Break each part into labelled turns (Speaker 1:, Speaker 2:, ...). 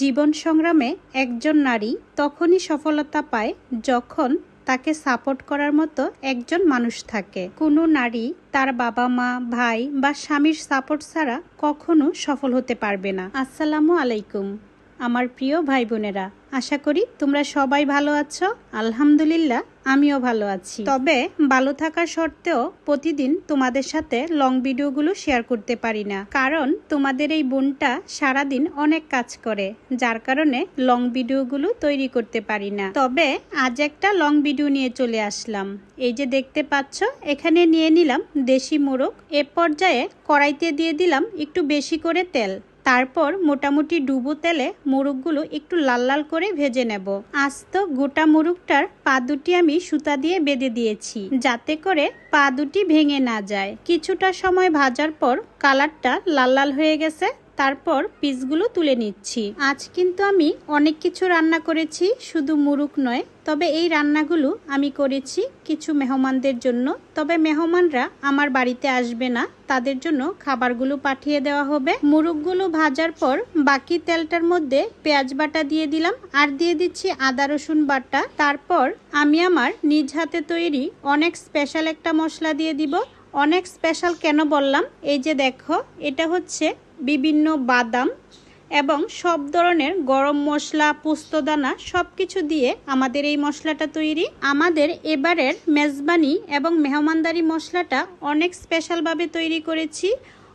Speaker 1: জীবন সংগ্রামে একজন নারী তখনই সফলতা পায় যখন তাকে সাপোর্ট করার মতো একজন মানুষ থাকে। কোনো নারী তার বাবা মা, ভাই বা স্বামীর সাপোর্ট ছাড়া কখনো সফল হতে পারবে না। আসসালামু আলাইকুম। আমার প্রিয় ভাই বোনেরা আশা করি তোমরা সবাই ভালো আছো। আলহামদুলিল্লাহ, আমিও ভালো আছি। তবে ভালো থাকার সত্ত্বেও প্রতিদিন তোমাদের সাথে লং ভিডিওগুলো শেয়ার করতে পারি না। কারণ তোমাদের এই বোনটা সারাদিন অনেক কাজ করে, যার কারণে লং ভিডিওগুলো তৈরি করতে পারি না। তবে আজ একটা লং ভিডিও নিয়ে চলে আসলাম। এই যে দেখতে পাচ্ছ, এখানে নিয়ে নিলাম দেশি মোরগ। এ পর্যায়ে কড়াইতে দিয়ে দিলাম একটু বেশি করে তেল। তারপর মোটামুটি ডুবো তেলে মোরগগুলো একটু লাল লাল করে ভেজে নেব। আস্ত গোটা মোরগটার পা দুটি আমি সুতা দিয়ে বেঁধে দিয়েছি, যাতে করে পা দুটি ভেঙে না যায়। কিছুটা সময় ভাজার পর কালারটা লাল লাল হয়ে গেছে। তারপর পিসগুলো তুলে নিচ্ছি। আজ কিন্তু আমি অনেক কিছু রান্না করেছি, শুধু মুরুক নয়, তবে এই রান্নাগুলো আমি করেছি কিছু মেহমানদের জন্য। তবে মেহমানরা আমার বাড়িতে আসবে না, তাদের জন্য খাবারগুলো পাঠিয়ে দেওয়া হবে। মুরুকগুলো ভাজার পর বাকি তেলটার মধ্যে পেঁয়াজ বাটা দিয়ে দিলাম, আর দিয়ে দিচ্ছি আদা রসুন বাটা। তারপর আমি আমার নিজ হাতে তৈরি অনেক স্পেশাল একটা মশলা দিয়ে দিব। অনেক স্পেশাল কেন বললাম? এই যে দেখো, এটা হচ্ছে বিভিন্ন বাদাম এবং সব ধরনের গরম মশলা, পোস্তদানা সব কিছু দিয়ে আমাদের এই মশলাটা তৈরি। আমাদের এবারের মেজবানি এবং মেহমানদারি মশলাটা অনেক স্পেশালভাবে তৈরি করেছি।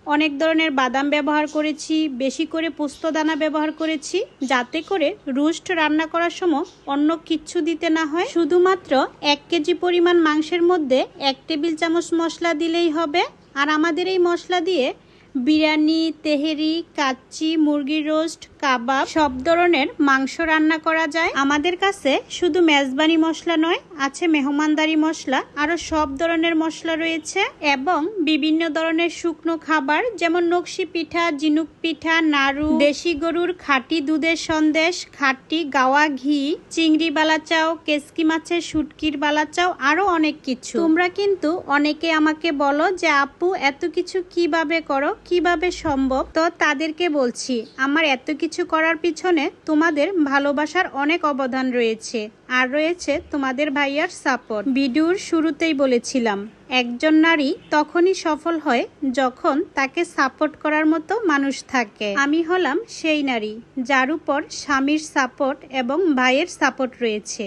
Speaker 1: অনেক ধরনের বাদাম ব্যবহার করেছি, বেশি করে পোস্তদানা ব্যবহার করেছি, যাতে করে রুস্ট রান্না করার সময় অন্য কিচ্ছু দিতে না হয়। শুধুমাত্র এক কেজি পরিমাণ মাংসের মধ্যে এক টেবিল চামচ মশলা দিলেই হবে। আর আমাদের এই মশলা দিয়ে বিরিয়ানি তেহেরি কাচ্চি মুরগির রোস্ট কাবাব, সব ধরনের মাংস রান্না করা যায়। আমাদের কাছে শুধু মেজবানি মশলা নয়, আছে মেহমানদারি মশলা আরও সব ধরনের মশলা রয়েছে এবং বিভিন্ন ধরনের শুকনো খাবার, যেমন নকশি পিঠা জিনুক পিঠা, নাড়ু, দেশি গরুর খাঁটি দুধের সন্দেশ, খাঁটি গাওয়া ঘি, চিংড়ি বালাচাও, কেসকি মাছের শুটকির বালাচাও আরও অনেক কিছু। তোমরা কিন্তু অনেকে আমাকে বলো যে, আপু, এত কিছু কীভাবে করো? কীভাবে সম্ভব? তো তাদেরকে বলছি, আমার এত কিছু করার পিছনে তোমাদের ভালোবাসার অনেক অবদান রয়েছে। আর রয়েছে তোমাদের ভাইয়ার সাপোর্ট ভিডিওর শুরুতেই বলেছিলাম, একজন নারী তখনই সফল হয় যখন তাকে সাপোর্ট করার মতো মানুষ থাকে। আমি হলাম সেই নারী যার উপর স্বামীর সাপোর্ট এবং ভাইয়ের সাপোর্ট রয়েছে।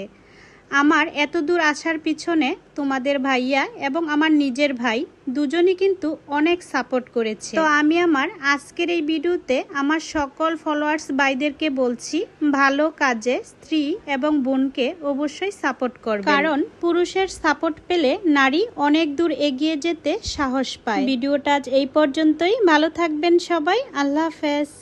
Speaker 1: আমার এত দূর আসার পিছনে তোমাদের ভাইয়া এবং আমার নিজের ভাই দুজনই কিন্তু অনেক সাপোর্ট করেছে। তো আমি আমার আজকের এই ভিডিওতে আমার সকল ফলোয়ার্স ভাইদেরকে বলছি, ভালো কাজে স্ত্রী এবং বোনকে অবশ্যই সাপোর্ট করবে কারণ পুরুষের সাপোর্ট পেলে নারী অনেক দূর এগিয়ে যেতে সাহস পায়। ভিডিওটা আজ এই পর্যন্তই। ভালো থাকবেন সবাই। আল্লাহ হাফেজ।